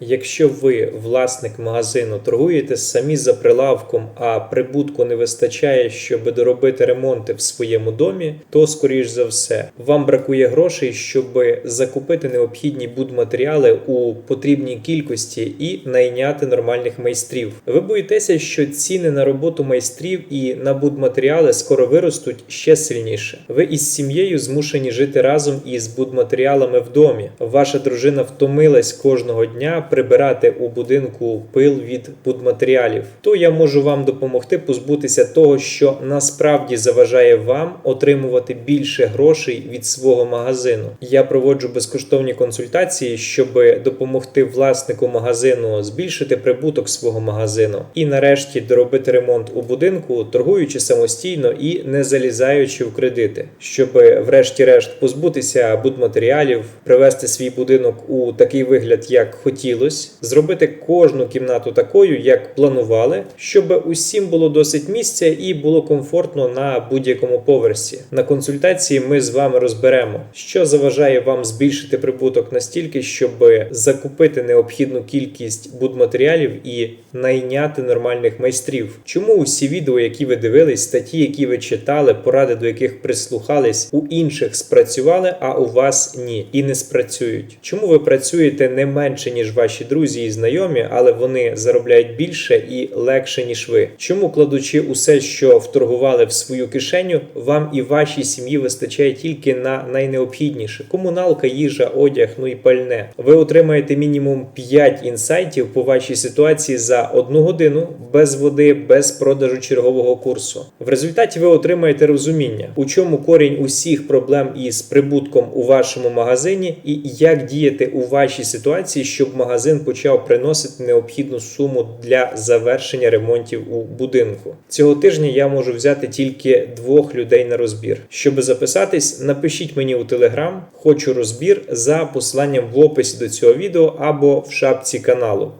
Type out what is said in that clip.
Якщо ви власник магазину торгуєте самі за прилавком, а прибутку не вистачає, щоб доробити ремонти в своєму домі, то скоріш за все вам бракує грошей, щоб закупити необхідні будматеріали у потрібній кількості і найняти нормальних майстрів. Ви боїтеся, що ціни на роботу майстрів і на будматеріали скоро виростуть ще сильніше. Ви із сім'єю змушені жити разом із будматеріалами в домі. Ваша дружина втомилась кожного дня прибирати у будинку пил від будматеріалів. То я можу вам допомогти позбутися того, що насправді заважає вам отримувати більше грошей від свого магазину. Я проводжу безкоштовні консультації, щоб допомогти власнику магазину збільшити прибуток свого магазину і нарешті доробити ремонт у будинку, торгуючи самостійно і не залізаючи в кредити, щоб врешті-решт позбутися будматеріалів, привести свій будинок у такий вигляд, як хотілося, зробити кожну кімнату такою, як планували, щоб усім було досить місця і було комфортно на будь-якому поверсі. На консультації ми з вами розберемо, що заважає вам збільшити прибуток настільки, щоб закупити необхідну кількість будматеріалів і найняти нормальних майстрів. Чому усі відео, які ви дивились, статті, які ви читали, поради до яких прислухались, у інших спрацювали, а у вас ні і не спрацюють? Чому ви працюєте не менше ніж ваші друзі і знайомі, але вони заробляють більше і легше ніж ви? Чому кладучи усе, що вторгували в свою кишеню, вам і вашій сім'ї вистачає тільки на найнеобхідніше: комуналка, їжа, одяг, ну і пальне. Ви отримаєте мінімум 5 інсайтів по вашій ситуації за одну годину без води, без продажу чергового курсу. В результаті ви отримаєте розуміння, у чому корінь усіх проблем із прибутком у вашому магазині, і як діяти у вашій ситуації, щоб магазин почав приносити необхідну суму для завершення ремонтів у будинку. Цього тижня я можу взяти тільки двох людей на розбір. Щоб записатись, напишіть мені у телеграм, хочу розбір за посиланням в описі до цього відео або в шапці каналу.